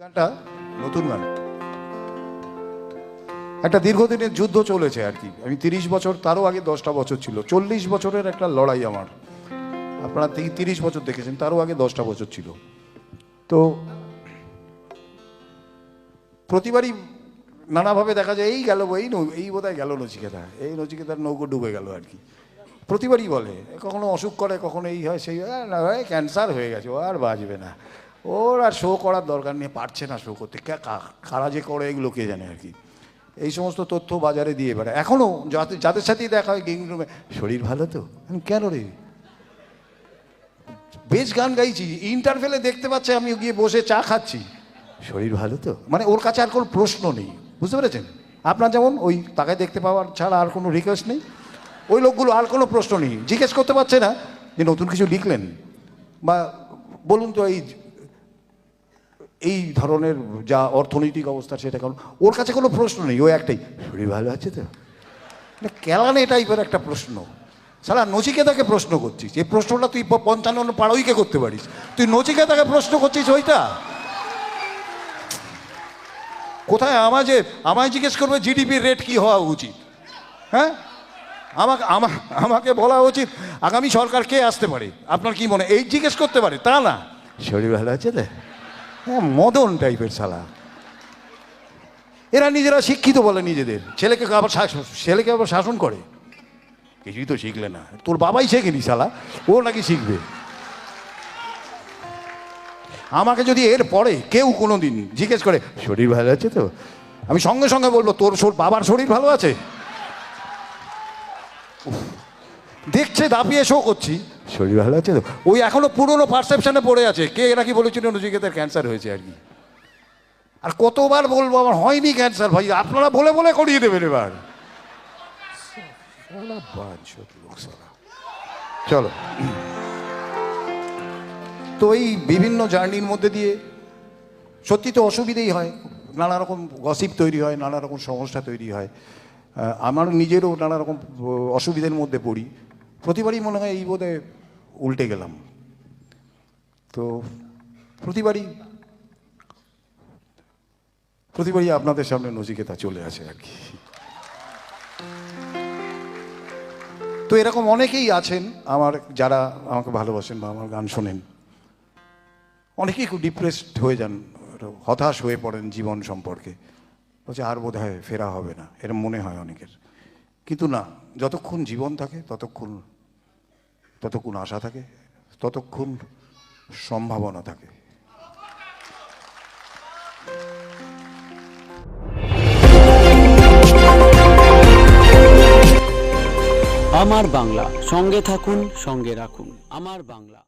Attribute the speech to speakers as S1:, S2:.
S1: গানটা, নতুন গান। একটা দীর্ঘদিনের যুদ্ধ চলেছে আর কি। আমি তিরিশ বছর, তারও আগে দশটা বছর ছিল। চল্লিশ বছরের একটা লড়াই আমার। আপনারা তিরিশ বছর দেখেছেন, তারও আগে দশটা বছর ছিল। তো প্রতিবারই নানাভাবে দেখা যায়, এই গেল, এই এই বোধহয় গেল নচিকেতা। এই নচিকেতার নৌকো ডুবে গেল আর কি। প্রতিবারই বলে কখনো অসুখ করে, কখনো এই হয়, সেই হয়, না ভাই ক্যান্সার হয়ে গেছে আর বাঁচবে না। ওর আর শো করার দরকার নেই পারছে না শো করতে। কারা যে করে এগুলো কে জানে আর কি। এই সমস্ত তথ্য বাজারে দিয়ে বেড়ায়। এখনও যাতে যাদের সাথেই দেখা হয় গেমিং রুমে শরীর ভালো তো? কেন রে? বেশ গান গাইছি ইন্টারভেলে দেখতে পাচ্ছে আমি গিয়ে বসে চা খাচ্ছি। শরীর ভালো তো? মানে ওর কাছে আর কোনো প্রশ্ন নেই বুঝতে পেরেছেন? আপনার যেমন ওই তাকে দেখতে পাওয়ার ছাড়া আর কোনো রিকোয়েস্ট নেই। ওই লোকগুলো আর কোনো প্রশ্ন নেই। জিজ্ঞেস করতে পারছে না যে নতুন কিছু লিখলেন। বা বলুন তো এই এই ধরনের যা অর্থনৈতিক অবস্থা সেটা কারণ ওর কাছে কোনো প্রশ্ন নেই, ও একটাই, শরীর ভালো আছে তো? না কেলানে টাইপের একটা প্রশ্ন। সারা নচিকেতাকে প্রশ্ন করছিস, এই প্রশ্নটা তুই পঞ্চান্ন পাড়াইকে করতে পারিস? তুই নচিকেতাকে প্রশ্ন করছিস ওইটা? কোথায় আমায় যে, আমায় জিজ্ঞেস করবে জিডিপির রেট কি হওয়া উচিত? হ্যাঁ? আমাকে, আমা- আমাকে বলা উচিত, আগামী সরকার কে আসতে পারে? আপনার কি মনে, এই জিজ্ঞেস করতে পারে? তা না। শরীর ভালো আছে তো? হ্যাঁ মদন টাইপের সালা এরা নিজেরা শিক্ষিত বলে নিজেদের। ছেলেকে আবার শাস- ছেলেকে আবার শাসন করে। কিছুই তো শিখলে না। তোর বাবাই শেখেনি শালা। ও নাকি শিখবে। আমাকে যদি এর পরে কেউ কোনো দিন জিজ্ঞেস করে, শরীর ভালো আছে তো? আমি সঙ্গে সঙ্গে বলব, তোর বাবার শরীর ভালো আছে? দেখছে, দাপিয়ে শো করছি। শরীর ভালো আছে তো? ওই এখনও পুরনো পারসেপশনে পড়ে আছে। কে এরা নাকি বলেছিল নজিকেতের ক্যান্সার হয়েছে আর কি? আর কতবার বলব, আমার হয়নি ক্যান্সার ভাই, আপনারা বলে বলে করিয়ে দেবেন এবার। চলো। তো এই বিভিন্ন জার্নির মধ্যে দিয়ে সত্যি তো অসুবিধেই হয়। নানা রকম গসিপ তৈরি হয়, নানা রকম সমস্যা তৈরি হয়। আমার নিজেরও নানা রকম অসুবিধার মধ্যে পড়ি। প্রতিবারই মনে হয় এই বোধে উল্টে গেলাম। তো প্রতিবারই প্রতিবারই আপনাদের সামনে নচিকেতা চলে আসে আর কি। তো এরকম অনেকেই আছেন আমার, যারা আমাকে ভালোবাসেন বা আমার গান শোনেন। অনেকেই খুব ডিপ্রেসড হয়ে যান, হতাশ হয়ে পড়েন জীবন সম্পর্কে। বলছে, আর বোধ হয় ফেরা হবে না। এরম মনে হয় অনেকের। কিন্তু না, যতক্ষণ জীবন থাকে ততক্ষণ ততক্ষণ আশা থাকে ততক্ষণ সম্ভাবনা থাকে।
S2: আমার বাংলা সঙ্গে থাকুন সঙ্গে রাখুন। আমার বাংলা।